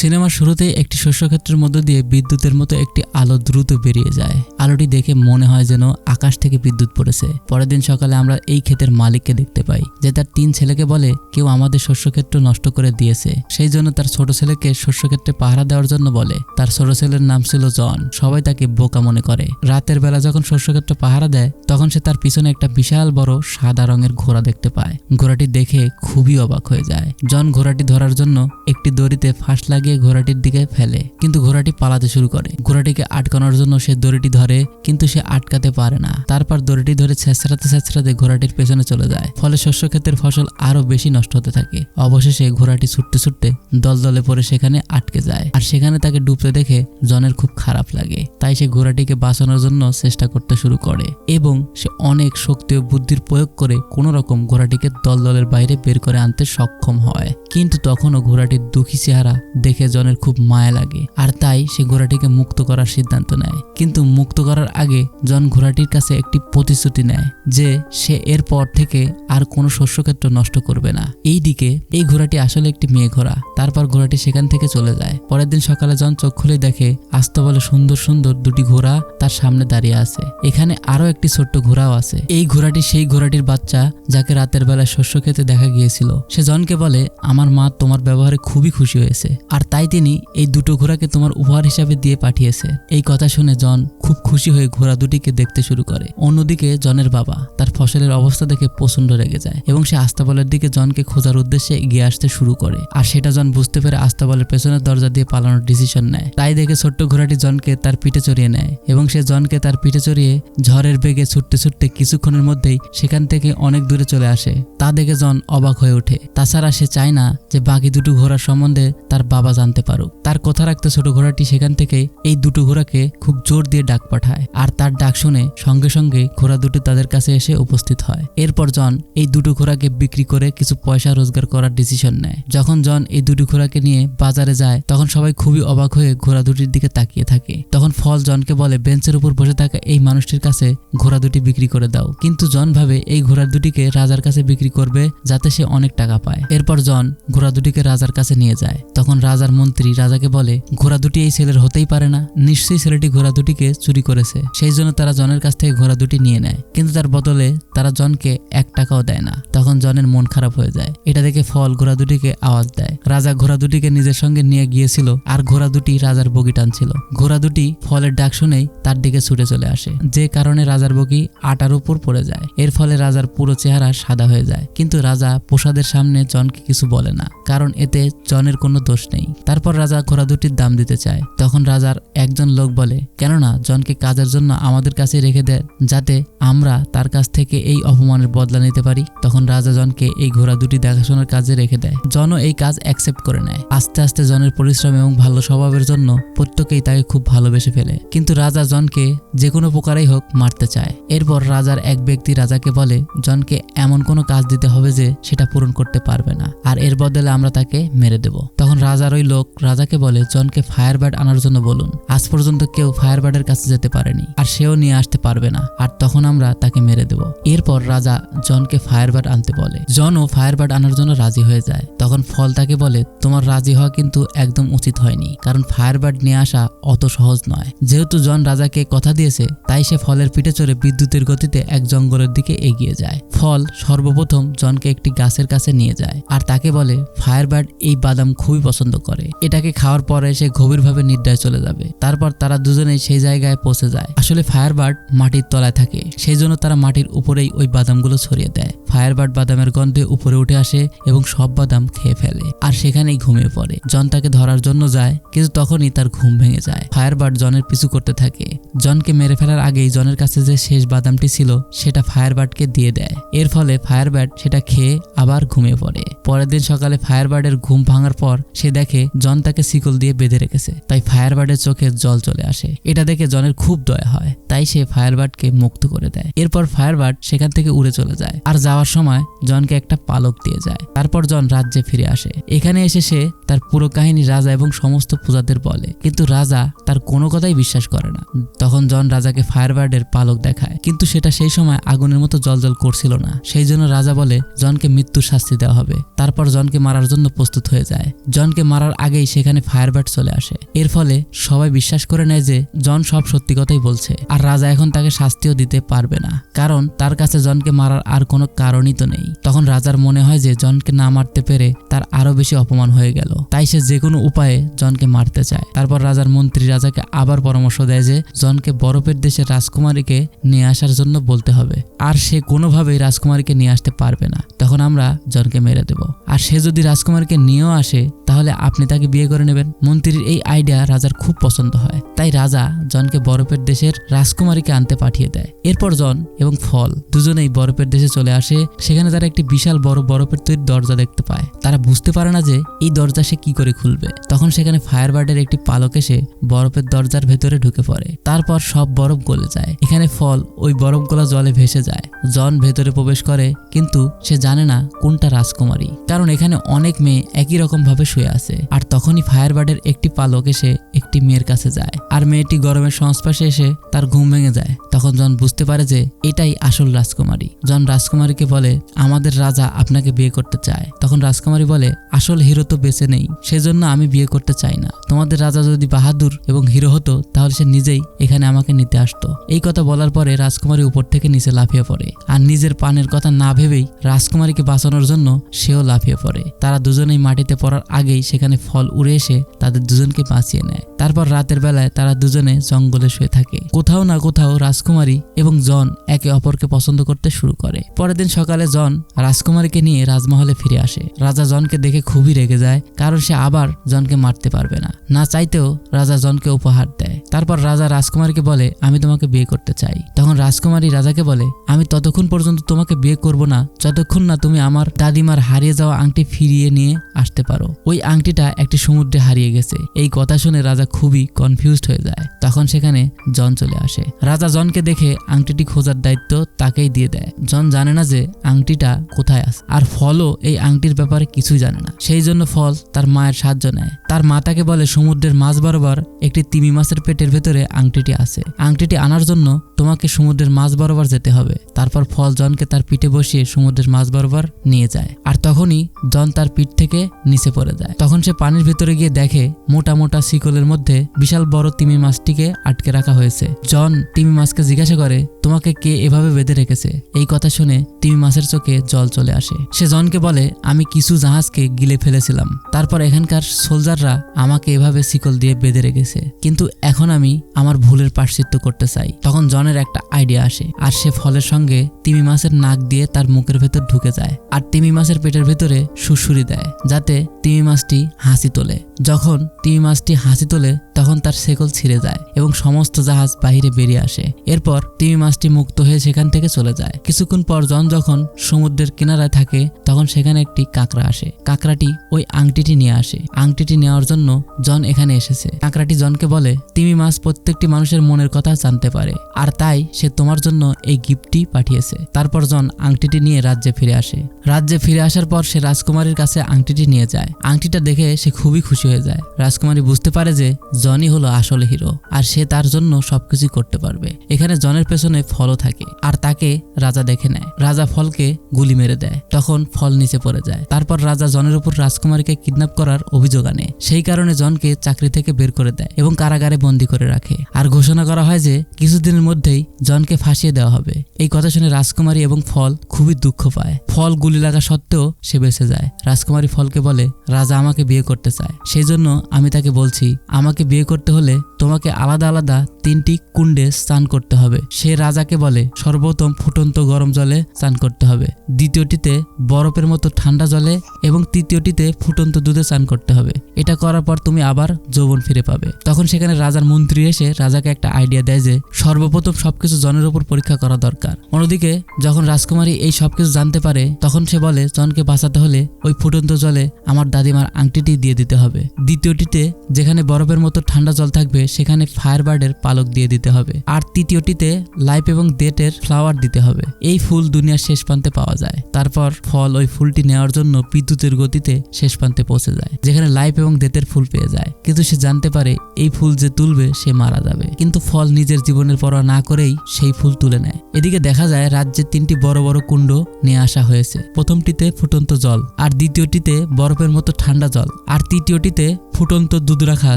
সিনেমার শুরুতেই একটি শস্যক্ষেত্রের মধ্য দিয়ে বিদ্যুতের মতো একটি আলো দ্রুত বেরিয়ে যায়। আলোটি দেখে মনে হয় যেন আকাশ থেকে বিদ্যুৎ পড়েছে। পরের দিন সকালে আমরা এই ক্ষেতের মালিককে দেখতে পাই, যে তার তিন ছেলেকে বলে, কেউ আমাদের শস্যক্ষেত্র নষ্ট করে দিয়েছে। সেই জন্য তার ছোট ছেলেকে শস্যক্ষেত্রে পাহারা দেওয়ার জন্য বলে। তার ছোট ছেলের নাম ছিল জন। সবাই তাকে বোকা মনে করে। রাতের বেলা যখন শস্যক্ষেত্র পাহারা দেয়, তখন সে তার পিছনে একটা বিশাল বড় সাদা রঙের ঘোড়া দেখতে পায়। ঘোড়াটি দেখে খুবই অবাক হয়ে যায়। জন ঘোড়াটি ধরার জন্য একটি দড়িতে ফাঁস লাগিয়ে ঘোড়াটির দিকে ফেলে, কিন্তু ঘোড়াটি পালাতে শুরু করে। ঘোড়াটিকে আটকানোর জন্য সে দড়িটি ধরে, কিন্তু সে আটকাতে পারে না। তারপর দড়িটি ধরে ছেঁচড়াতে ছেঁচড়াতে ঘোড়াটির পেছনে চলে যায়, ফলে শস্য ক্ষেতের ফসল আরও বেশি নষ্ট হতে থাকে। অবশেষে ঘোড়াটি ছুটতে ছুটতে দলদলে পরে সেখানে আটকে যায়, আর সেখানে তাকে ডুবতে দেখে জনের খুব খারাপ লাগে। তাই সে ঘোড়াটিকে বাঁচানোর জন্য চেষ্টা করতে শুরু করে, এবং সে অনেক শক্তি ও বুদ্ধির প্রয়োগ করে কোনো রকম ঘোড়াটিকে দলদলের বাইরে বের করে আনতে সক্ষম হয়। কিন্তু তখনও ঘোড়াটির দুঃখী চেহারা দেখে জনের খুব মায়া লাগে। আর তাই সে ঘোড়াটিকে মুক্ত করার সিদ্ধান্ত নেয়। কিন্তু মুক্ত করার আগে জন ঘোড়াটির কাছে একটি প্রতিশ্রুতি নেয় যে সে এরপর থেকে আর কোনো শস্যক্ষেত্র নষ্ট করবে না। এইদিকে এই ঘোড়াটি আসলে একটি মেয়ে ঘোড়া। তারপর ঘোড়াটি সেখান থেকে চলে যায়। পরের দিন সকালে জন চোখ খুলে দেখে আস্ত বলে সুন্দর সুন্দর দুটি ঘোড়া তার সামনে দাঁড়িয়ে আছে। এখানে আরও একটি ছোট্ট ঘোড়াও আছে। এই ঘোড়াটি সেই ঘোড়াটির বাচ্চা যাকে রাতের বেলায় শস্য খেতে দেখা গিয়েছিল। সে জনকে বলে, আমার মা তোমার ব্যবহারে খুবই খুশি হয়েছে। আর তাই তিনি এই দুটো ঘোড়াকে তোমার উপহার হিসাবে দিয়ে পাঠিয়েছে। এই কথা শুনে জন খুব খুশি হয়ে ঘোড়া দুটিকে দেখতে শুরু করে। অন্যদিকে জনের বাবা তার ফসলের অবস্থা দেখে প্রচণ্ড রেগে যায় এবং সে আস্তাবলের দিকে জনকে খোঁজার উদ্দেশ্যে এগিয়ে আসতে শুরু করে। আর সেটা জন বুঝতে পেরে আস্তাবলের পেছনের দরজা দিয়ে পালানোর ডিসিশন নেয়। তাই দেখে ছোট্ট ঘোড়াটি জনকে তার পিঠে চড়িয়ে নেয় এবং সে জনকে তার পিঠে চড়িয়ে ঝড়ের বেগে ছুটতে ছুটতে কিছুক্ষণের মধ্যেই সেখান থেকে অনেক দূরে চলে আসে। তা দেখে জন অবাক হয়ে ওঠে। তাছাড়া সে চায় না যে বাকি দুটো ঘোড়ার সম্বন্ধে তার বাবা জানতে পারুক তার কথা রাখতে ছোট ঘোড়াটি সেখান থেকে এই দুটো ঘোড়াকে খুব জোর দিয়ে ডাক পাঠায় আর তার ডাক শুনে সঙ্গে সঙ্গে ঘোড়া দুটো তাদের কাছে এসে উপস্থিত হয়। এরপর জন এই দুটো ঘোড়াকে বিক্রি করে কিছু পয়সা রোজগার করার ডিসিশন নেয়। যখন জন এই দুটো ঘোড়াকে নিয়ে বাজারে যায়, তখন সবাই খুবই অবাক হয়ে ঘোড়া দুটির দিকে তাকিয়ে থাকে। তখন ফল জনকে বলে, বেঞ্চের উপর বসে থাকা এই মানুষটির কাছে ঘোড়া দুটি বিক্রি করে দাও। কিন্তু জন ভাবে এই ঘোড়া দুটিকে রাজার কাছে বিক্রি করবে যাতে সে অনেক টাকা পায়। এরপর জন ঘোড়া দুটিকে রাজার কাছে নিয়ে যায়। তখন রাজার মন্ত্রী রাজাকে বলে ঘোড়া দুটি এই ছেলের হতেই পারে না। নিশ্চয়ই ছেলেটি ঘোড়া দুটিকে চুরি করেছে। সেই জন্য তারা জনের কাছ থেকে ঘোড়া দুটি নিয়ে নেয়। কিন্তু তার বদলে তারা জনকে এক টাকাও দেয় না। তখন জনের মন খারাপ হয়ে যায়। এটা দেখে ফল ঘোড়া দুটিকে আওয়াজ দেয়। রাজা ঘোড়া দুটিকে নিজের সঙ্গে নিয়ে গিয়েছিল আর ঘোড়া দুটি রাজার বগি টানছিল। ঘোড়া দুটি ফলের ডাক শুনেই তার দিকে ছুটে চলে আসে। যে কারণে রাজার বগি আটার উপর পড়ে যায়। এর ফলে রাজার পুরো চেহারা সাদা হয়ে যায়। কিন্তু রাজা প্রসাদের সামনে জনকে কিছু বলে না। কারণ এতে জনের কোনো দোষ নেই। তারপর রাজা ঘোড়া দুটির দাম দিতে চায়। তখন রাজার একজন লোক বলে, কেননা জনকে কাজের জন্য আমাদের কাছে রেখে দেয় যাতে আমরা তার কাছ থেকে এই অপমানের বদলা নিতে পারি। তখন রাজা জনকে এই ঘোড়া দুটি দেখাশোনার কাজে রেখে দেয়। জনও এই কাজ অ্যাকসেপ্ট করে নেয়। আস্তে আস্তে জনের পরিশ্রম এবং ভালো স্বভাবের জন্য প্রত্যেকেই তাকে খুব ভালোবেসে ফেলে। কিন্তু রাজা জনকে যে কোনো প্রকারেই হোক মারতে চায়। এরপর রাজার এক ব্যক্তি রাজাকে বলে, জনকে এমন কোনো কাজ দিতে হবে যে সেটা পূরণ করতে পারবে না। আর এর বদলে আমরা তাকে মেরে দেব। তখন রাজার ওই লোক রাজাকে বলে, জনকে ফায়ার ব্যাট আনার জন্য বলুন। আজ পর্যন্ত কেউ ফায়ার ব্যাটের কাছে যেতে পারেনি, আর সেও নিয়ে আসতে পারবে না। আর তখন আমরা তাকে মেরে দেব। এরপর রাজা জনকে ফায়ার ব্যাট আনতে বলে। জনও ফায়ার ব্যাট আনার জন্য রাজি হয়ে যায়। তখন ফল তাকে বলে, তোমার রাজি হওয়া কিন্তু একদম উচিত হয়নি, কারণ ফায়ার ব্যাট নিয়ে আসা অত সহজ নয়। যেহেতু জন রাজাকে কথা দিয়েছে, তাই সে ফলের পিঠে চড়ে বিদ্যুতের গতিতে এক জঙ্গলের দিকে এগিয়ে যায়। ফল সর্বপ্রথম জনকে একটি গাছের কাছে নিয়ে যায়, আর তাকে বলে ফায়ার ব্যাট এই বাদাম খুবই পছন্দ করে। এটাকে খাওয়ার পরে সে গভীরভাবে নিদ্রায় চলে যাবে। তারপর তারা দুজনেই সেই জায়গায় পৌঁছে যায়। আসলে ফায়ার বার্ড মাটির তলায় থাকে। সেই জন্য তারা মাটির উপরেই ওই বাদামগুলো ছড়িয়ে দেয়। ফায়ার বার্ড বাদামের গন্ধে উপরে উঠে আসে এবং সব বাদাম খেয়ে ফেলে আর সেখানেই ঘুমিয়ে পড়ে। জন তাকে ধরার জন্য যায়, কিন্তু তখনই তার ঘুম ভেঙে যায়। ফায়ার বার্ড জনের পিছু করতে থাকে। জনকে মেরে ফেলার আগেই জনের কাছে যে শেষ বাদামটি ছিল, সেটা ফায়ার বার্ডকে দিয়ে দেয়। এর ফলে ফায়ার বার্ড সেটা খেয়ে আবার ঘুমিয়ে পড়ে। পরের দিন সকালে ফায়ার বার্ডের ঘুম ভাঙার পর সে দেখে জন তাকে শিকল দিয়ে বেঁধে রেখেছে। তাই ফায়ার বার্ডের চোখে জল চলে আসে। এটা দেখে জনের খুব দয়া হয়। তাই সে ফায়ার বার্ডকে মুক্ত করে দেয়। এরপর ফায়ার বার্ড সেখান থেকে উড়ে চলে যায়। আর যাওয়ার সময় জনকে একটা পালক দিয়ে যায়। তারপর জন রাজ্যে ফিরে আসে। এখানে এসে সে তার পুরো কাহিনী রাজা এবং সমস্ত প্রজাদের বলে। কিন্তু রাজা তার কোনো কথাই বিশ্বাস করে না। তখন জন রাজাকে ফায়ার বার্ডের পালক দেখায়। কিন্তু সেটা সেই সময় আগুনের মতো জলজল করছিল না। সেই জন্য রাজা বলে, জনকে মৃত্যুর শাস্তি দেওয়া হবে। তারপর জনকে মারার জন্য প্রস্তুত হয়ে যায়। জনকে মারার আগেই সেখানে ফায়ারবার্ড চলে আসে। এর ফলে সবাই বিশ্বাস করে নেয় যে, জন সব সত্যি কথাই বলছে। আর রাজা এখন তাকে শাস্তিও দিতে পারবে না। কারণ তার কাছে জনকে মারার আর কোনো কারণই তো নেই। তখন রাজার মনে হয় যে, জনকে না মারতে পেরে তার আরও বেশি অপমান হয়ে গেল। তাই সে যে কোনো উপায়ে জনকে মারতে চায়। তারপর রাজার মন্ত্রী রাজাকে আবার পরামর্শ দেয় যে, জনকে বরফের দেশে রাজকুমারীকে নিয়ে আসার জন্য বলতে হবে। আর সে কোনোভাবেই রাজকুমারীকে নিয়ে আসতে পারবে না। তখন আমরা জনকে মেরে দেব। আর সে যদি রাজকুমারীকে নিয়েও আসে, তাহলে আপনি তাকে বিয়ে করে নেবেন। মন্ত্রীর এই আইডিয়া রাজার খুব পছন্দ হয়। তাই রাজা জনকে বরফের দেশের রাজকুমারীকে আনতে পাঠিয়ে দেয়। এরপর জন এবং ফল দুজনেই বরফের দেশে চলে আসে। সেখানে তারা একটি বিশাল বড় বরফের তৈরি দরজা দেখতে পায়। তারা বুঝতে পারে না যে এই দরজা সে কি করে খুলবে। তখন সেখানে ফায়ারবার্ডের একটি পালক এসে বরফের দরজার ভেতরে ঢুকে পড়ে। তারপর সব বরফ গলে যায়। এখানে ফল ওই বরফ বরফগুলো জলে ভেসে যায়। জন ভেতরে প্রবেশ করে, কিন্তু সে জানে না কোনটা রাজকুমারী। কারণ এখানে অনেক মেয়ে একই রকম ভাবে শুয়ে আছে। আর তখনই ফায়ারবার্ডের একটি পালক এসে একটি মেয়ের কাছে যায়। আর মেয়েটি গরমের সংস্পর্শে এসে তার ঘুম ভেঙে যায়। তখন জন বুঝতে পারে যে এটাই আসল রাজকুমারী। জন রাজকুমারীকে বলে, আমাদের রাজা আপনাকে বিয়ে করতে চায়। তখন রাজকুমারী বলে, আসল হিরো তো বেঁচে নেই, সেজন্য আমি বিয়ে করতে চাই না। তোমাদের রাজা যদি বাহাদুর এবং হিরো হতো, তাহলে সে নিজেই এখানে আমাকে নিতে আসতো। এই কথা বলার পরে রাজকুমারী উপর থেকে নিচে লাফিয়ে পড়ে। আর নিজের পানের কথা না ভেবেই রাজকুমারীকে বাঁচানোর জন্য সেও লাফিয়ে পড়ে। তারা দুজনেই মাটিতে পড়ার আগেই সেখানে ফল উড়ে এসে তাদের দুজনকে বাঁচিয়ে নেয়। তারপর রাতের বেলায় তারা দুজনে জঙ্গলে শুয়ে থাকে। কোথাও না কোথাও রাজকুমারী এবং জন একে অপরকে পছন্দ করতে শুরু করে। পরের দিন সকালে জন রাজকুমারীকে নিয়ে রাজমহলে ফিরে আসে। রাজা জনকে দেখে খুবই রেগে যায়, কারণ সে আবার জনকে মারতে পারবে না। না চাইতেও রাজা জনকে উপহার দেয়। তারপর রাজা রাজকুমারীকে বলে, আমি তোমাকে বিয়ে করতে চাই। তখন রাজকুমারী রাজাকে বলে, আমি ততক্ষণ পর্যন্ত তোমাকে বিয়ে করব না। যতক্ষণ না তুমি আমার দাদিমার হারিয়ে যাওয়া আংটি ফিরিয়ে নিয়ে আসতে পারো। ওই আংটিটা একটি সমুদ্রে হারিয়ে গেছে। এই কথা শুনে রাজা খুবই কনফিউজড হয়ে যায়। তখন সেখানে জন চলে আসে। রাজা জনকে দেখে আংটিটি খোঁজার দায়িত্ব তাকেই দিয়ে দেয়। জন জানে না যে আংটিটা কোথায় আছে। আর ফলও এই আংটির ব্যাপারে কিছুই জানে না। সেই জন্য ফল তার মায়ের সাহায্য নেয়। তার মা তাকে বলে, সমুদ্রের মাছ বরাবর একটি তিমি মাছের পেটের ভেতরে আংটিটি আছে। আংটিটি আনার জন্য তোমাকে সমুদ্রের মাছ বরাবর যেতে হবে। তারপর ফল জনকে তার পিঠে বসিয়ে সমুদ্রের মাছ বরাবর নিয়ে যায়। আর তখনই জন তার পিঠ থেকে নিচে পড়ে যায়। তখন সে পানির ভেতরে গিয়ে দেখে মোটা মোটা শিকলের মধ্যে বিশাল বড় তিমি মাছটিকে আটকে রাখা হয়েছে। জন তিমি মাছকে জিজ্ঞাসা করে, তোমাকে কে এভাবে বেঁধে রেখেছে? এই কথা শুনে তিমি মাছের চোখে জল চলে আসে। সে জনকে বলে, আমি কিছু জাহাজকে গিলে ফেলেছিলাম। তারপর এখানকার সোলজাররা আমাকে এভাবে শিকল দিয়ে বেঁধে রেখেছে। কিন্তু এখন আমি আমার ভুলের পার্শ্চিত্য করতে চাই। তখন জনের একটা আইডিয়া আসে, আর সে ফলের সঙ্গে তিমি মাছের নাক দিয়ে তার মুখের ভেতর ঢুকে যায়। আর তিমি মাছের পেটের ভেতরে সুসুরি দেয়, যাতে তিমি মাছটি হাসি তোলে। যখন তিমি মাছটি হাসি তোলে, তখন তার শেকল ছিঁড়ে যায় এবং সমস্ত জাহাজ বাহিরে বেরিয়ে আসে। এরপর তিমি মাছটি মুক্ত হয়ে সেখান থেকে চলে যায়। কিছুক্ষণ পর জন যখন সমুদ্রের কিনারায় থাকে, তখন সেখানে একটি কাঁকড়া আসে। কাঁকড়াটি ওই আংটিটি নিয়ে আসে। আংটিটি নেওয়ার জন্য জন এখানে এসেছে। কাঁকড়াটি জনকে বলে, তিমি মাছ প্রত্যেকটি মানুষের মনের কথা জানতে পারে, আর তাই সে তোমার জন্য এই গিফটটি পাঠিয়েছে। তারপর জন আংটিটি নিয়ে রাজ্যে ফিরে আসে। রাজ্যে ফিরে আসার পর সে রাজকুমারীর কাছে আংটিটি নিয়ে যায়। আংটিটা দেখে সে খুবই খুশি হয়ে যায়। রাজকুমারী বুঝতে পারে যে জনই হলো আসলে হিরো আর সে তার জন্য সবকিছু করতে পারবে। এখানে জনের পেছনে ফলও থাকে আর তাকে রাজা দেখে নেয়। রাজা ফলকে গুলি মেরে দেয়। তখন ফল নিচে পড়ে যায়। তারপর রাজা জনের উপর রাজকুমারীকে কিডন্যাপ করার অভিযোগ আনে। সেই কারণে জনকে চাকরি থেকে বের করে দেয় এবং কারাগারে বন্দি করে রাখে। আর ঘোষণা করা হয় যে কিছুদিনের মধ্যেই জনকে ফাঁসিয়ে দেওয়া হবে। এই কথা শুনে রাজকুমারী এবং ফল খুবই দুঃখ পায়। ফল গুলি লাগা সত্ত্বেও সে বেঁচে যায়। রাজকুমারী ফলকে বলে, রাজা আমাকে বিয়ে করতে চায়। সেই জন্য আমি তাকে বলছি, আমাকে বিয়ে করতে হলে তোমাকে আলাদা আলাদা তিনটি কুণ্ডে স্নান করতে হবে। সে রাজাকে বলে, সর্বোত্তম ফুটন্ত গরম জলে স্নান করতে হবে। দ্বিতীয়টিতে, বরফের মতো ঠান্ডা জলে এবং তৃতীয়টিতে, ফুটন্ত দুধে স্নান করতে হবে। এটা করার পর তুমি আবার যৌবন ফিরে পাবে। তখন সেখানে রাজার মন্ত্রী এসে রাজাকে একটা আইডিয়া দেয় যে, সর্বপ্রথম সবকিছু জনের উপর পরীক্ষা করা দরকার। অন্যদিকে, যখন রাজকুমারী এই সবকিছু জানতে পারে, তখন সে বলে, জনকে বাঁচাতে হলে ওই ফুটন্ত জলে আমার দাদিমার আংটিটি দিয়ে দিতে হবে। দ্বিতীয়টিতে, যেখানে বরফের মতো ঠান্ডা জল থাকবে সেখানে ফায়ারবার্ডের পালক দিয়ে দিতে হবে। আর তৃতীয়টিতে লাইফ এবং ডেটের ফ্লাওয়ার দিতে হবে। এই ফুল দুনিয়ার শেষ প্রান্তে পাওয়া যায়। তারপর ফল ওই ফুলটি নেওয়ার জন্য বিদ্যুতের গতিতে শেষ প্রান্তে পৌঁছে যায়, যেখানে লাইফ এবং ডেটের ফুল পেয়ে যায়। কিন্তু সে জানতে পারে, এই ফুল যে তুলবে, সে মারা যাবে। কিন্তু ফল নিজের জীবনের পরোয়া না করেই সেই ফুল তুলে নেয়। এদিকে দেখা যায় রাজ্যের তিনটি বড় বড় কুণ্ড নিয়ে আসা হয়েছে। প্রথমটিতে ফুটন্ত জল, আর দ্বিতীয়টিতে বরফের মতো ঠান্ডা জল, আর তৃতীয়টিতে ফুটন্ত দুধ রাখা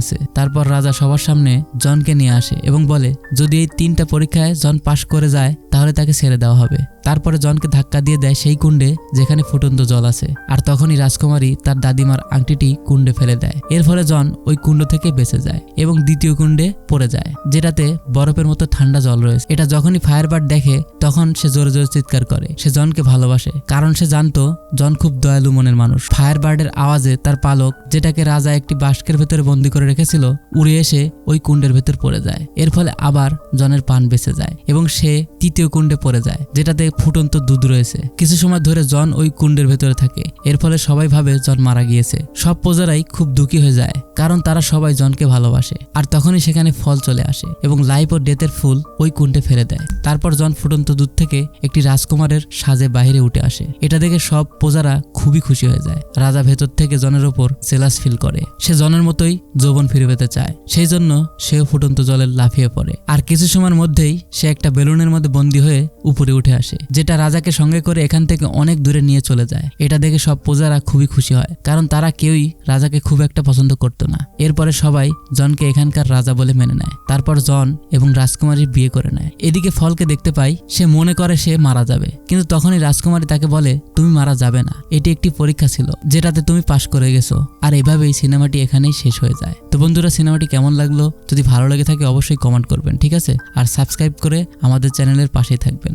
আছে। তারপর রাজা সবার সামনে জনকে নিয়ে আসে এবং বলে, যদি এই তিনটা পরীক্ষায় জন পাশ করে যায়, তাহলে তাকে ছেড়ে দেওয়া হবে। তারপরে জনকে ধাক্কা দিয়ে দেয় সেই কুণ্ডে যেখানে ফুটন্ত জল আছে। আর তখনই রাজকুমারী তার দাদিমার আংটিটি কুণ্ডে ফেলে দেয়। এর ফলে জন ওই কুণ্ড থেকে বেঁচে যায় এবং দ্বিতীয় কুণ্ডে পড়ে যায়, যেটাতে বরফের মতো ঠান্ডা জল রয়েছে। এটা যখনই ফায়ারবার্ড দেখে, তখন সে জোরে জোরে চিৎকার করে। সে জনকে ভালোবাসে, কারণ সে জানতো জন খুব দয়ালু মনের মানুষ। ফায়ারবার্ডের আওয়াজে তার পালক, যেটাকে রাজা একটি বাস্কের ভেতরে বন্দি করে রেখেছিল, উড়ে এসে ওই কুণ্ডের ভেতর পড়ে যায়। এর ফলে আবার জনের পান বেঁচে যায় এবং সে তৃতীয় কুণ্ডে পড়ে যায়, যেটাতে ফুটন্ত দুধ রয়েছে। কিছু সময় ধরে জন ওই কুণ্ডের ভেতরে থাকে, এর ফলে সবাই ভাবে জন মারা গিয়েছে। সব প্রজারাই খুব দুঃখী হয়ে যায়, কারণ তারা সবাই জনকে ভালোবাসে, আর তখনই সেখানে ফল চলে আসে এবং লাইফ ও ডেথের ফুল ওই কুণ্ডে ফেলে দেয়। তারপর জন ফুটন্ত দুধ থেকে একটি রাজকুমারের সাজে বাইরে উঠে আসে। এটা দেখে সব প্রজারা খুবই খুশি হয়ে যায়। রাজা ভেতর থেকে জনের ওপর জেলাস ফিল করে। সে জনের মতোই যৌবন ফিরে পেতে চায়। সেই জন্য সেও ফুটন্ত জলে লাফিয়ে পড়ে। আর কিছু সময়ের মধ্যেই সে একটা বেলুনের মধ্যে বন্দী হয়ে উপরে উঠে আসে, যেটা রাজাকে সঙ্গে করে এখান থেকে অনেক দূরে নিয়ে চলে যায়। এটা দেখে সব প্রজারা খুবই খুশি হয়, কারণ তারা কেউই রাজাকে খুব একটা পছন্দ করতো না। এরপরে সবাই জনকে এখানকার রাজা বলে মেনে নেয়। তারপর জন এবং রাজকুমারীর বিয়ে করে নেয়। এদিকে ফলকে দেখতে পাই, সে মনে করে সে মারা যাবে। কিন্তু তখনই রাজকুমারী তাকে বলে, তুমি মারা যাবে না। এটি একটি পরীক্ষা ছিল, যেটাতে তুমি পাশ করে গেছো। আর এভাবেই সিনেমাটি এখানেই শেষ হয়ে যায়। তো বন্ধুরা, সিনেমাটি কেমন লাগল? যদি ভালো লেগে থাকে, অবশ্যই কমেন্ট করবেন, ঠিক আছে? আর সাবস্ক্রাইব করে আমাদের চ্যানেলের পাশেই থাকবেন।